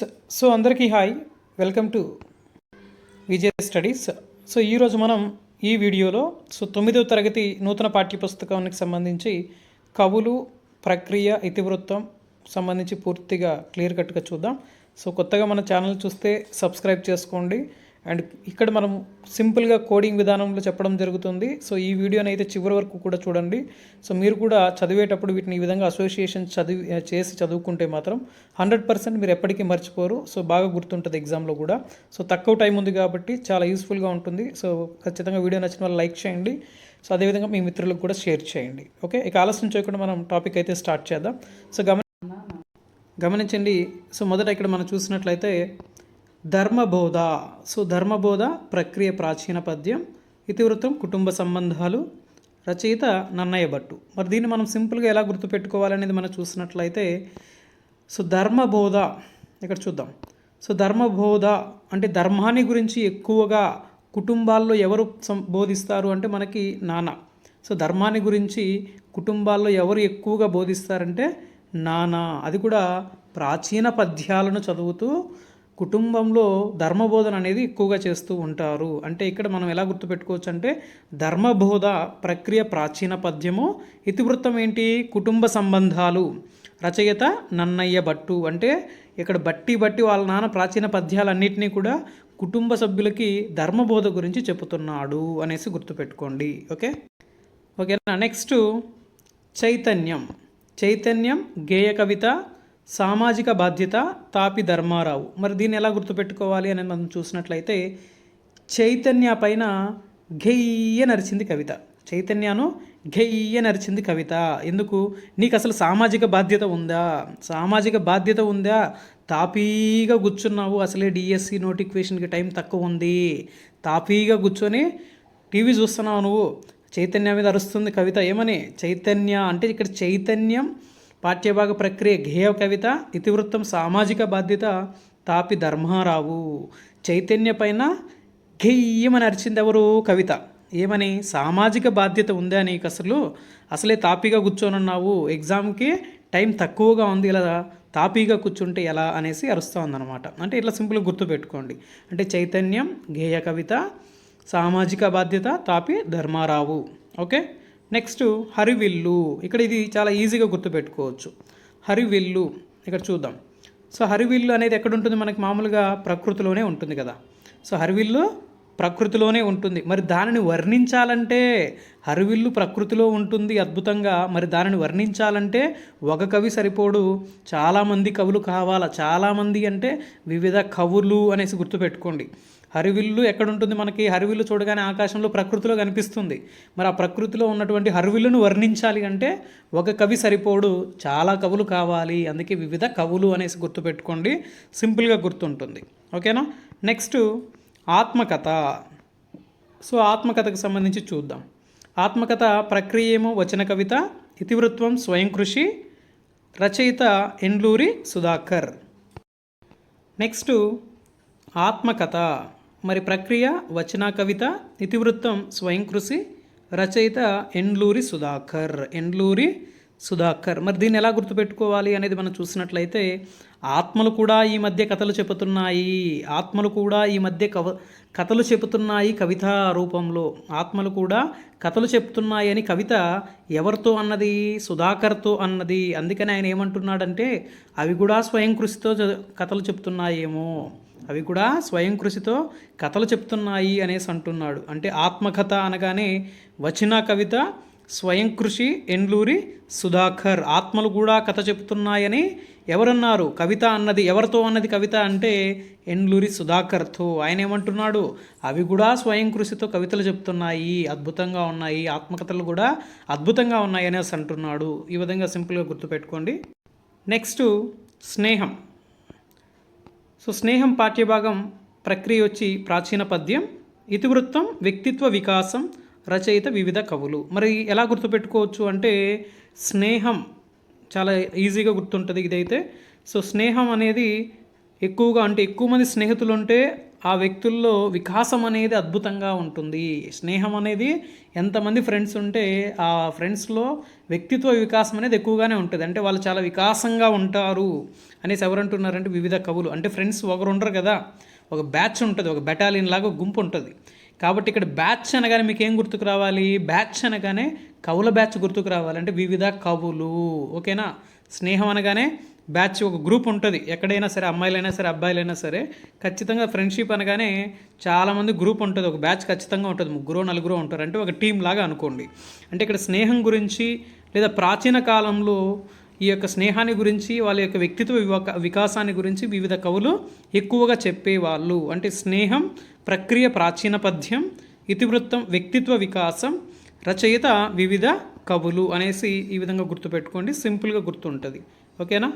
So అందరికీ hi welcome to Vijaya Studies so ఈరోజు మనం ఈ వీడియోలో సో తొమ్మిదవ తరగతి నూతన పాఠ్యపుస్తకానికి సంబంధించి కవులు ప్రక్రియ ఇతివృత్తం సంబంధించి పూర్తిగా క్లియర్ కట్గా చూద్దాం. సో కొత్తగా మన ఛానల్ చూస్తే సబ్స్క్రైబ్ చేసుకోండి. అండ్ ఇక్కడ మనం సింపుల్గా కోడింగ్ విధానంలో చెప్పడం జరుగుతుంది. సో ఈ వీడియోని అయితే చివరి వరకు కూడా చూడండి. సో మీరు కూడా చదివేటప్పుడు వీటిని ఈ విధంగా అసోసియేషన్ చదివి చేసి చదువుకుంటే మాత్రం హండ్రెడ్ పర్సెంట్ మీరు ఎప్పటికీ మర్చిపోరు. సో బాగా గుర్తుంటుంది ఎగ్జామ్లో కూడా. సో తక్కువ టైం ఉంది కాబట్టి చాలా యూస్ఫుల్గా ఉంటుంది. సో ఖచ్చితంగా వీడియో నచ్చిన వాళ్ళు లైక్ చేయండి. సో అదేవిధంగా మీ మిత్రులకు కూడా షేర్ చేయండి. ఓకే? ఇక ఆలస్యం చేయకుండా మనం టాపిక్ అయితే స్టార్ట్ చేద్దాం. సో గమని గమనించండి. సో మొదట ఇక్కడ మనం చూసినట్లయితే ధర్మబోధ. సో ధర్మబోధ ప్రక్రియ ప్రాచీన పద్యం. ఇతివృత్తం కుటుంబ సంబంధాలు. రచయిత నన్నయ్య భట్టు. మరి దీన్ని మనం సింపుల్గా ఎలా గుర్తుపెట్టుకోవాలనేది మనం చూసినట్లయితే సో ధర్మబోధ. ఇక్కడ చూద్దాం. సో ధర్మబోధ అంటే ధర్మాన్ని గురించి ఎక్కువగా కుటుంబాల్లో ఎవరు సం బోధిస్తారు అంటే మనకి నాన్న. సో ధర్మాన్ని గురించి కుటుంబాల్లో ఎవరు ఎక్కువగా బోధిస్తారంటే నానా అది కూడా ప్రాచీన పద్యాలను చదువుతూ కుటుంబంలో ధర్మబోధన అనేది ఎక్కువగా చేస్తూ ఉంటారు. అంటే ఇక్కడ మనం ఎలా గుర్తుపెట్టుకోవచ్చు అంటే ధర్మబోధ ప్రక్రియ ప్రాచీన పద్యము ఇతివృత్తం ఏంటి? కుటుంబ సంబంధాలు రచయిత నన్నయ్య భట్టు. అంటే ఇక్కడ బట్టి బట్టి వాళ్ళ నాన్న ప్రాచీన పద్యాలన్నింటినీ కూడా కుటుంబ సభ్యులకి ధర్మబోధ గురించి చెబుతున్నాడు అనేసి గుర్తుపెట్టుకోండి. ఓకే? ఓకేనా? నెక్స్ట్ చైతన్యం. చైతన్యం గేయ కవిత సామాజిక బాధ్యత తాపి ధర్మారావు. మరి దీన్ని ఎలా గుర్తుపెట్టుకోవాలి అని మనం చూసినట్లయితే చైతన్య పైన ఘెయ్య నరిచింది కవిత. చైతన్యను ఘెయ్య నరిచింది కవిత. ఎందుకు? నీకు అసలు సామాజిక బాధ్యత ఉందా? సామాజిక బాధ్యత ఉందా? తాపీగా కూర్చున్నావు. అసలే డిఎస్సి నోటిఫికేషన్కి టైం తక్కువ ఉంది. తాపీగా కూర్చొని టీవీ చూస్తున్నావు నువ్వు. చైతన్య మీద అరుస్తుంది కవిత. ఏమని? చైతన్య అంటే ఇక్కడ చైతన్యం పాఠ్యభాగ ప్రక్రియ గేయ కవిత ఇతివృత్తం సామాజిక బాధ్యత తాపి ధర్మారావు. చైతన్య పైన గేయమని అరిచింది ఎవరు? కవిత. ఏమని? సామాజిక బాధ్యత ఉందా నీకు అసలు? అసలే తాపీగా కూర్చోనున్నావు. ఎగ్జామ్కి టైం తక్కువగా ఉంది ఇలా తాపీగా కూర్చుంటే ఎలా? అనేసి అరుస్తోందనమాట అంటే ఇట్లా సింపుల్గా గుర్తుపెట్టుకోండి అంటే చైతన్యం గేయ కవిత సామాజిక బాధ్యత తాపి ధర్మారావు. ఓకే? నెక్స్ట్ హరివిల్లు. ఇక్కడ ఇది చాలా ఈజీగా గుర్తుపెట్టుకోవచ్చు. హరివిల్లు. ఇక్కడ చూద్దాం. సో హరివిల్లు అనేది ఎక్కడ ఉంటుంది మనకి మామూలుగా ప్రకృతిలోనే ఉంటుంది కదా. సో హరివిల్లు ప్రకృతిలోనే ఉంటుంది. మరి దానిని వర్ణించాలంటే హరివిల్లు ప్రకృతిలో ఉంటుంది అద్భుతంగా. మరి దానిని వర్ణించాలంటే ఒక కవి సరిపోడు. చాలామంది కవులు కావాలా? చాలామంది అంటే వివిధ కవులు అనేసి గుర్తుపెట్టుకోండి. హరివిల్లు ఎక్కడుంటుంది మనకి? హరివిల్లు చూడగానే ఆకాశంలో ప్రకృతిలో కనిపిస్తుంది. మరి ఆ ప్రకృతిలో ఉన్నటువంటి హరివిల్లును వర్ణించాలి అంటే ఒక కవి సరిపోడు. చాలా కవులు కావాలి. అందుకే వివిధ కవులు అనేసి గుర్తుపెట్టుకోండి. సింపుల్గా గుర్తుంటుంది. ఓకేనా? నెక్స్ట్ ఆత్మకథ. సో ఆత్మకథకు సంబంధించి చూద్దాం. ఆత్మకథ ప్రక్రియ ఏమో వచన కవిత ఇతివృత్వం స్వయం కృషి రచయిత ఎండ్లూరి సుధాకర్. నెక్స్ట్ ఆత్మకథ. మరి ప్రక్రియ వచనా కవిత ఇతివృత్తం స్వయం కృషి రచయిత ఎండ్లూరి సుధాకర్. ఎండ్లూరి సుధాకర్. మరి దీన్ని ఎలా గుర్తుపెట్టుకోవాలి అనేది మనం చూసినట్లయితే ఆత్మలు కూడా ఈ మధ్య కథలు చెబుతున్నాయి. ఆత్మలు కూడా ఈ మధ్య కవ కథలు చెబుతున్నాయి కవిత రూపంలో. ఆత్మలు కూడా కథలు చెప్తున్నాయి అని కవిత ఎవరితో అన్నది? సుధాకర్తో అన్నది. అందుకని ఆయన ఏమంటున్నాడంటే అవి కూడా స్వయం కృషితో కథలు చెప్తున్నాయేమో అవి కూడా స్వయం కృషితో కథలు చెప్తున్నాయి అనేసి అంటున్నాడు. అంటే ఆత్మకథ అనగానే వచన కవిత స్వయం కృషి ఎండ్లూరి సుధాకర్ ఆత్మలు కూడా కథ చెప్తున్నాయని ఎవరన్నారు? కవిత అన్నది ఎవరితో అన్నది కవిత అంటే ఎండ్లూరి సుధాకర్తో. ఆయన ఏమంటున్నాడు? అవి కూడా స్వయం కృషితో కవితలు చెప్తున్నాయి అద్భుతంగా ఉన్నాయి ఆత్మకథలు కూడా అద్భుతంగా ఉన్నాయి అనేసి అంటున్నాడు. ఈ విధంగా సింపుల్గా గుర్తుపెట్టుకోండి. నెక్స్ట్ స్నేహం. సో స్నేహం పాఠ్యభాగం ప్రక్రియ వచ్చి ప్రాచీన పద్యం ఇతివృత్తం వ్యక్తిత్వ వికాసం రచయిత వివిధ కవులు. మరి ఎలా గుర్తుపెట్టుకోవచ్చు అంటే స్నేహం చాలా ఈజీగా గుర్తుంటుంది ఇదైతే. సో స్నేహం అనేది ఎక్కువగా అంటే ఎక్కువ మంది స్నేహితులు ఉంటే ఆ వ్యక్తుల్లో వికాసం అనేది అద్భుతంగా ఉంటుంది. స్నేహం అనేది ఎంతమంది ఫ్రెండ్స్ ఉంటే ఆ ఫ్రెండ్స్లో వ్యక్తిత్వ వికాసం అనేది ఎక్కువగానే ఉంటుంది. అంటే వాళ్ళు చాలా వికాసంగా ఉంటారు అనేసి ఎవరంటున్నారంటే వివిధ కవులు. అంటే ఫ్రెండ్స్ ఒకరు ఉండరు కదా. ఒక బ్యాచ్ ఉంటుంది. ఒక బెటాలియన్ లాగా గుంపు ఉంటుంది. కాబట్టి ఇక్కడ బ్యాచ్ అనగానే మీకు ఏం గుర్తుకు రావాలి? బ్యాచ్ అనగానే కవుల బ్యాచ్ గుర్తుకు రావాలి. అంటే వివిధ కవులు. ఓకేనా? స్నేహం అనగానే బ్యాచ్ ఒక గ్రూప్ ఉంటుంది. ఎక్కడైనా సరే అమ్మాయిలైనా సరే అబ్బాయిలైనా సరే ఖచ్చితంగా ఫ్రెండ్షిప్ అనగానే చాలామంది గ్రూప్ ఉంటుంది. ఒక బ్యాచ్ ఖచ్చితంగా ఉంటుంది. ముగ్గురు నలుగురు ఉంటారు. అంటే ఒక టీం లాగా అనుకోండి. అంటే ఇక్కడ స్నేహం గురించి లేదా ప్రాచీన కాలంలో ఈ యొక్క స్నేహాన్ని గురించి వాళ్ళ యొక్క వ్యక్తిత్వ వికాసాన్ని గురించి వివిధ కవులు ఎక్కువగా చెప్పేవాళ్ళు. అంటే స్నేహం ప్రక్రియ ప్రాచీన పద్యం ఇతివృత్తం వ్యక్తిత్వ వికాసం రచయిత వివిధ కవులు అనేసి ఈ విధంగా గుర్తుపెట్టుకోండి. సింపుల్గా గుర్తుంటుంది. ఓకేనా?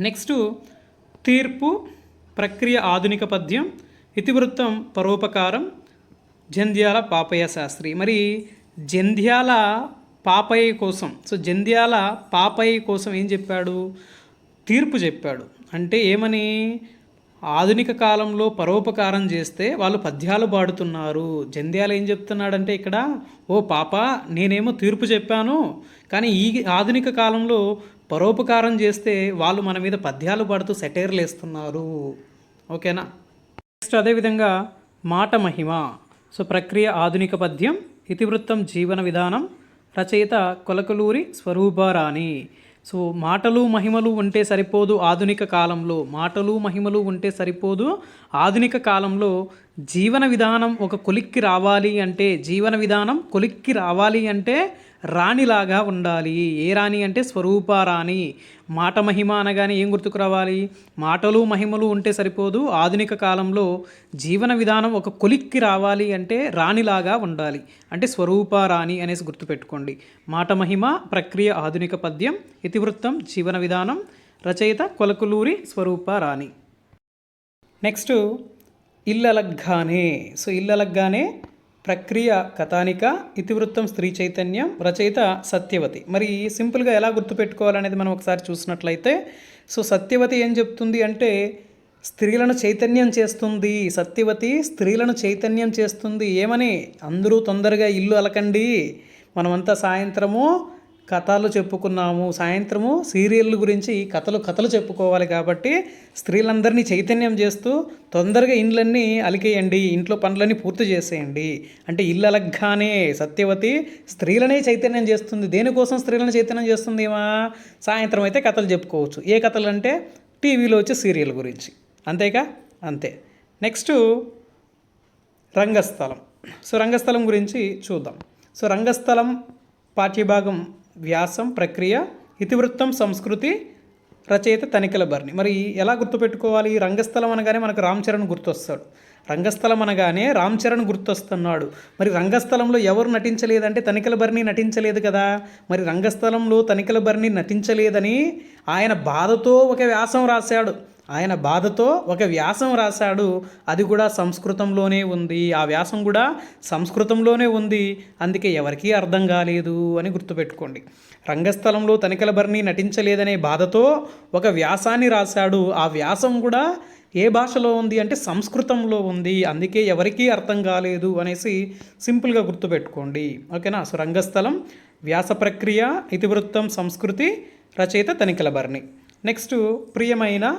నెక్స్ట్ తీర్పు ప్రక్రియ ఆధునిక పద్యం ఇతివృత్తం పరోపకారం జంధ్యాల పాపయ్య శాస్త్రి. మరి జంధ్యాల పాపయ్య కోసం సో జంధ్యాల పాపయ్య కోసం ఏం చెప్పాడు? తీర్పు చెప్పాడు. అంటే ఏమని? ఆధునిక కాలంలో పరోపకారం చేస్తే వాళ్ళు పద్యాలు పాడుతున్నారు. జంధ్యాల ఏం చెప్తున్నాడంటే ఇక్కడ ఓ పాప నేనేమో తీర్పు చెప్పాను కానీ ఈ ఆధునిక కాలంలో పరోపకారం చేస్తే వాళ్ళు మన మీద పద్యాలు పాడుతూ సెటైర్లు వేస్తున్నారు. ఓకేనా? నెక్స్ట్ అదేవిధంగా మాట మహిమ. సో ప్రక్రియ ఆధునిక పద్యం ఇతివృత్తం జీవన విధానం రచయిత కొలకలూరి స్వరూపారాణి. సో మాటలు మహిమలు ఉంటే సరిపోదు ఆధునిక కాలంలో. మాటలు మహిమలు ఉంటే సరిపోదు ఆధునిక కాలంలో. జీవన విధానం ఒక కొలిక్కి రావాలి అంటే జీవన విధానం కొలిక్కి రావాలి అంటే రాణిలాగా ఉండాలి. ఏ రాణి అంటే స్వరూప రాణి. మాట మహిమ అనగానే ఏం గుర్తుకు రావాలి? మాటలు మహిమలు ఉంటే సరిపోదు. ఆధునిక కాలంలో జీవన విధానం ఒక కొలిక్కి రావాలి అంటే రాణిలాగా ఉండాలి. అంటే స్వరూప రాణి అనేసి గుర్తుపెట్టుకోండి. మాట మహిమ ప్రక్రియ ఆధునిక పద్యం ఇతివృత్తం జీవన విధానం రచయిత కొలకులూరి స్వరూప రాణి. నెక్స్ట్ ఇల్లలగ్గానే. సో ఇల్లలగ్గానే ప్రక్రియ కథానిక ఇతివృత్తం స్త్రీ చైతన్యం రచయిత సత్యవతి. మరి సింపుల్గా ఎలా గుర్తుపెట్టుకోవాలనేది మనం ఒకసారి చూసినట్లయితే సో సత్యవతి ఏం చెప్తుంది అంటే స్త్రీలను చైతన్యం చేస్తుంది సత్యవతి స్త్రీలను చైతన్యం చేస్తుంది ఏమని? అందరూ తొందరగా ఇల్లు అలకండి మనమంతా సాయంత్రము కథలు చెప్పుకున్నాము. సాయంత్రము సీరియల్ గురించి కథలు కథలు చెప్పుకోవాలి కాబట్టి స్త్రీలందరినీ చైతన్యం చేస్తూ తొందరగా ఇండ్లన్నీ అలికేయండి. ఇంట్లో పనులన్నీ పూర్తి చేసేయండి. అంటే ఇల్లు అలగ్గానే సత్యవతి స్త్రీలనే చైతన్యం చేస్తుంది. దేనికోసం స్త్రీలను చైతన్యం చేస్తుంది ఏమా? సాయంత్రం అయితే కథలు చెప్పుకోవచ్చు. ఏ కథలు అంటే టీవీలో వచ్చే సీరియల్ గురించి. అంతేకా అంతే. నెక్స్ట్ రంగస్థలం. సో రంగస్థలం గురించి చూద్దాం. సో రంగస్థలం పాఠ్యభాగం వ్యాసం ప్రక్రియ ఇతివృత్తం సంస్కృతి రచయిత తనికల భరణి. మరి ఎలా గుర్తుపెట్టుకోవాలి? రంగస్థలం అనగానే మనకు రామ్ చరణ్ గుర్తొస్తాడు. రంగస్థలం అనగానే రామ్ చరణ్ గుర్తొస్తున్నాడు. మరి రంగస్థలంలో ఎవరు నటించలేదంటే తనికల భరణి నటించలేదు కదా. మరి రంగస్థలంలో తనికల భరణి నటించలేదని ఆయన బాధతో ఒక వ్యాసం రాశాడు. ఆయన బాధతో ఒక వ్యాసం రాశాడు. అది కూడా సంస్కృతంలోనే ఉంది. ఆ వ్యాసం కూడా సంస్కృతంలోనే ఉంది. అందుకే ఎవరికీ అర్థం కాలేదు అని గుర్తుపెట్టుకోండి. రంగస్థలంలో తనికల భరణి నటించలేదనే బాధతో ఒక వ్యాసాన్ని రాశాడు. ఆ వ్యాసం కూడా ఏ భాషలో ఉంది అంటే సంస్కృతంలో ఉంది. అందుకే ఎవరికీ అర్థం కాలేదు అనేసి సింపుల్గా గుర్తుపెట్టుకోండి. ఓకేనా? సో రంగస్థలం వ్యాస ప్రక్రియ ఇతివృత్తం సంస్కృతి రచయిత తనికల భరణి నెక్స్ట్ ప్రియమైన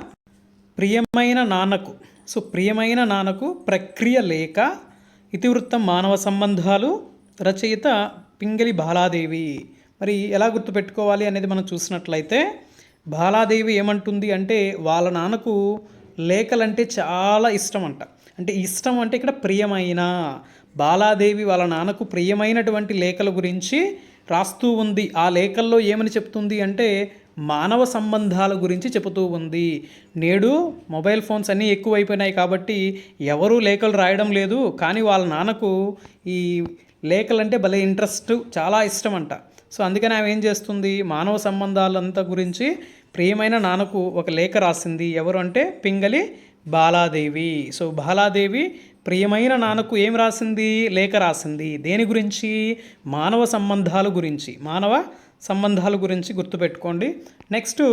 ప్రియమైన నాన్నకు. సో ప్రియమైన నాన్నకు ప్రక్రియ లేక ఇతివృత్తం మానవ సంబంధాలు రచయిత పింగళి బాలాదేవి. మరి ఎలా గుర్తుపెట్టుకోవాలి అనేది మనం చూసినట్లయితే బాలాదేవి ఏమంటుంది అంటే వాళ్ళ నాన్నకు లేఖలంటే చాలా ఇష్టం అంట అంటే ఇష్టం అంటే ఇక్కడ ప్రియమైన. బాలాదేవి వాళ్ళ నాన్నకు ప్రియమైనటువంటి లేఖల గురించి రాస్తూ ఉంది. ఆ లేఖల్లో ఏమని చెప్తుంది అంటే మానవ సంబంధాల గురించి చెబుతూ ఉంది. నేడు మొబైల్ ఫోన్స్ అన్నీ ఎక్కువైపోయినాయి కాబట్టి ఎవరూ లేఖలు రాయడం లేదు. కానీ వాళ్ళ నాన్నకు ఈ లేఖలంటే భలే ఇంట్రెస్ట్ చాలా ఇష్టం అంట సో అందుకని ఆమె ఏం చేస్తుంది? మానవ సంబంధాలంతా గురించి ప్రియమైన నాన్నకు ఒక లేఖ రాసింది. ఎవరు అంటే పింగళి బాలాదేవి. సో బాలాదేవి ప్రియమైన నాన్నకు ఏం రాసింది? లేఖ రాసింది. దేని గురించి? మానవ సంబంధాల గురించి. మానవ సంబంధాల గురించి గుర్తుపెట్టుకోండి. నెక్స్ట్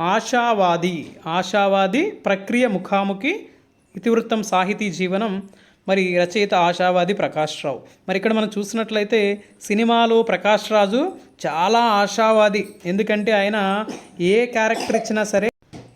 ఆశావాది. ఆశావాది ప్రక్రియ ముఖాముఖి ఇతివృత్తం సాహితీ జీవనం. మరి రచయిత ఆశావాది ప్రకాష్ రావు. మరి ఇక్కడ మనం చూసినట్లయితే సినిమాలో ప్రకాష్ రాజు చాలా ఆశావాది. ఎందుకంటే ఆయన ఏ క్యారెక్టర్ ఇచ్చినా సరే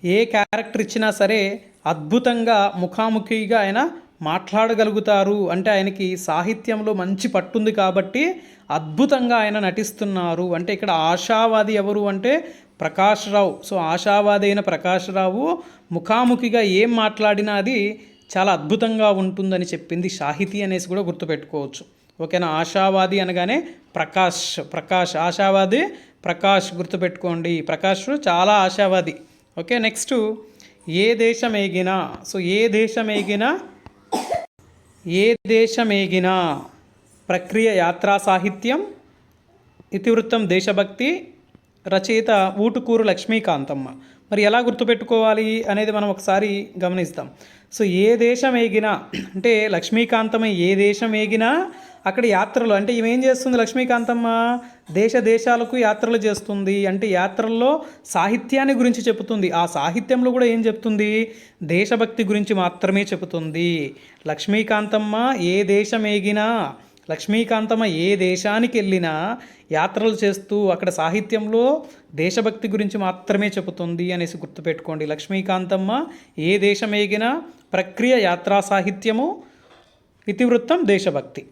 ఏ క్యారెక్టర్ ఇచ్చినా సరే అద్భుతంగా ముఖాముఖిగా ఆయన మాట్లాడగలుగుతారు. అంటే ఆయనకి సాహిత్యంలో మంచి పట్టుంది కాబట్టి అద్భుతంగా ఆయన నటిస్తున్నారు. అంటే ఇక్కడ ఆశావాది ఎవరు అంటే ప్రకాష్ రావు సో ఆశావాది అయిన ప్రకాష్ రావు ముఖాముఖిగా ఏం మాట్లాడినా అది చాలా అద్భుతంగా ఉంటుందని చెప్పింది సాహితీ అనేసి కూడా గుర్తుపెట్టుకోవచ్చు. ఓకేనా? ఆశావాది అనగానే ప్రకాష్ ప్రకాష్ ఆశావాది ప్రకాష్ గుర్తుపెట్టుకోండి. ప్రకాష్ చాలా ఆశావాది. ఓకే నెక్స్ట్ ఏ దేశం ఏగినా సో ఏ దేశం ఏగినా ఏ దేశమేగినా ప్రక్రియ యాత్రా సాహిత్యం ఇతివృత్తం దేశభక్తి రచయిత ఊటుకూరు లక్ష్మీకాంతమ్మ. మరి ఎలా గుర్తుపెట్టుకోవాలి అనేది మనం ఒకసారి గమనిస్తాం. సో ఏ దేశం ఏగినా అంటే లక్ష్మీకాంతమ్మ ఏ దేశం ఏగినా అక్కడ యాత్రలు అంటే ఏం చేస్తుంది లక్ష్మీకాంతమ్మ? దేశ దేశాలకు యాత్రలు చేస్తుంది. అంటే యాత్రల్లో సాహిత్యాన్ని గురించి చెబుతుంది. ఆ సాహిత్యంలో కూడా ఏం చెప్తుంది దేశభక్తి గురించి మాత్రమే చెబుతుంది. లక్ష్మీకాంతమ్మ ఏ దేశం ఏగినా లక్ష్మీకాంతమ్మ ఏ దేశానికి వెళ్ళినా యాత్రలు చేస్తూ అక్కడ సాహిత్యంలో దేశభక్తి గురించి మాత్రమే చెబుతుంది అనేసి గుర్తుపెట్టుకోండి. లక్ష్మీకాంతమ్మ ఏ దేశం ఏగినా ప్రక్రియ యాత్రా సాహిత్యము ఇతివృత్తం దేశభక్తి.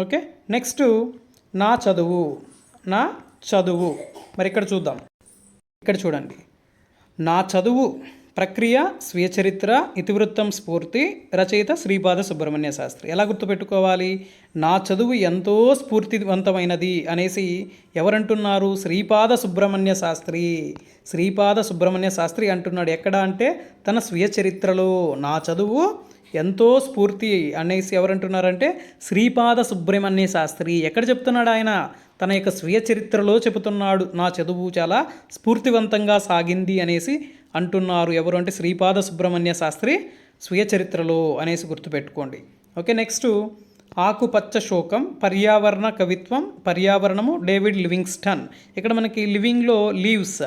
ఓకే? నెక్స్ట్ నా చదువు. నా చదువు. మరి ఇక్కడ చూద్దాం. ఇక్కడ చూడండి. నా చదువు. ప్రక్రియ స్వీయ చరిత్ర ఇతివృత్తం స్ఫూర్తి రచయిత శ్రీపాద సుబ్రహ్మణ్య శాస్త్రి. ఎలా గుర్తుపెట్టుకోవాలి? నా చదువు ఎంతో స్ఫూర్తివంతమైనది అనేసి ఎవరంటున్నారు? శ్రీపాద సుబ్రహ్మణ్య శాస్త్రి. శ్రీపాద సుబ్రహ్మణ్య శాస్త్రి అంటున్నాడు. ఎక్కడ అంటే తన స్వీయ చరిత్రలో నా చదువు ఎంతో స్ఫూర్తి అనేసి ఎవరంటున్నారంటే శ్రీపాద సుబ్రహ్మణ్య శాస్త్రి. ఎక్కడ చెప్తున్నాడు ఆయన? తన యొక్క స్వీయ చరిత్రలో చెబుతున్నాడు. నా చదువు చాలా స్ఫూర్తివంతంగా సాగింది అనేసి అంటున్నారు ఎవరు అంటే శ్రీపాద సుబ్రహ్మణ్య శాస్త్రి స్వీయ చరిత్రలో అనేసి గుర్తుపెట్టుకోండి. ఓకే నెక్స్ట్ ఆకుపచ్చ శోకం పర్యావరణ కవిత్వం పర్యావరణము డేవిడ్ లివింగ్స్టన్. ఇక్కడ మనకి లివింగ్లో లీవ్స్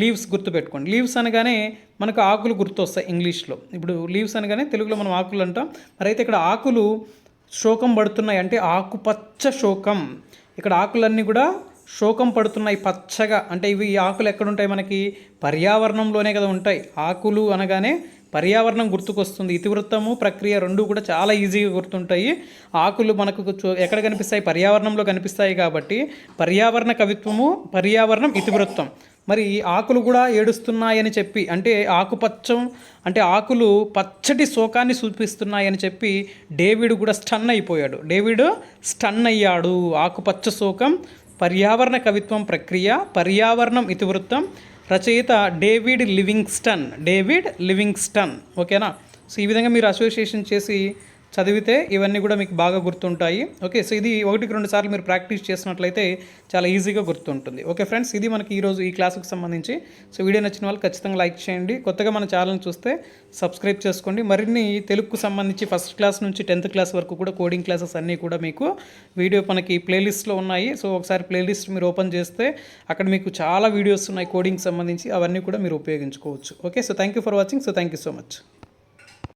లీవ్స్ గుర్తుపెట్టుకోండి. లీవ్స్ అనగానే మనకు ఆకులు గుర్తొస్తాయి ఇంగ్లీష్లో. ఇప్పుడు లీవ్స్ అనగానే తెలుగులో మనం ఆకులు అంటాం. మరి అయితే ఇక్కడ ఆకులు శోకం పడుతున్నాయి అంటే ఆకుపచ్చ శోకం. ఇక్కడ ఆకులన్నీ కూడా శోకం పడుతున్నాయి పచ్చగా. అంటే ఇవి ఈ ఆకులు ఎక్కడుంటాయి మనకి? పర్యావరణంలోనే కదా ఉంటాయి. ఆకులు అనగానే పర్యావరణం గుర్తుకొస్తుంది. ఇతివృత్తము ప్రక్రియ రెండు కూడా చాలా ఈజీగా గుర్తుంటాయి. ఆకులు మనకు ఎక్కడ కనిపిస్తాయి? పర్యావరణంలో కనిపిస్తాయి కాబట్టి పర్యావరణ కవిత్వము పర్యావరణం ఇతివృత్తం. మరి ఈ ఆకులు కూడా ఏడుస్తున్నాయని చెప్పి అంటే ఆకుపచ్చం అంటే ఆకులు పచ్చటి శోకాన్ని చూపిస్తున్నాయని చెప్పి డేవిడ్ కూడా స్టన్ అయిపోయాడు. డేవిడ్ స్టన్ అయ్యాడు. ఆకుపచ్చ శోకం పర్యావరణ కవిత్వం ప్రక్రియ పర్యావరణం ఇతివృత్తం రచయిత డేవిడ్ లివింగ్స్టన్. David Livingstone. ఓకేనా? సో ఈ విధంగా మీరు అసోసియేషన్ చేసి చదివితే ఇవన్నీ కూడా మీకు బాగా గుర్తుంటాయి. ఓకే సో ఇది ఒకటికి రెండు సార్లు మీరు ప్రాక్టీస్ చేసినట్లయితే చాలా ఈజీగా గుర్తుంటుంది. ఓకే ఫ్రెండ్స్ ఇది మనకి ఈరోజు ఈ క్లాసుకు సంబంధించి. సో వీడియో నచ్చిన వాళ్ళు ఖచ్చితంగా లైక్ చేయండి. కొత్తగా మన ఛానల్ చూస్తే సబ్స్క్రైబ్ చేసుకోండి. మరిన్ని తెలుగుకు సంబంధించి ఫస్ట్ క్లాస్ నుంచి టెన్త్ క్లాస్ వరకు కూడా కోడింగ్ క్లాసెస్ అన్నీ కూడా మీకు వీడియో మనకి ప్లేలిస్ట్లో ఉన్నాయి. సో ఒకసారి ప్లేలిస్ట్ మీరు ఓపెన్ చేస్తే అక్కడ మీకు చాలా వీడియోస్ ఉన్నాయి కోడింగ్ సంబంధించి. అవన్నీ కూడా మీరు ఉపయోగించుకోవచ్చు. Okay so thank you for watching. So thank you so much.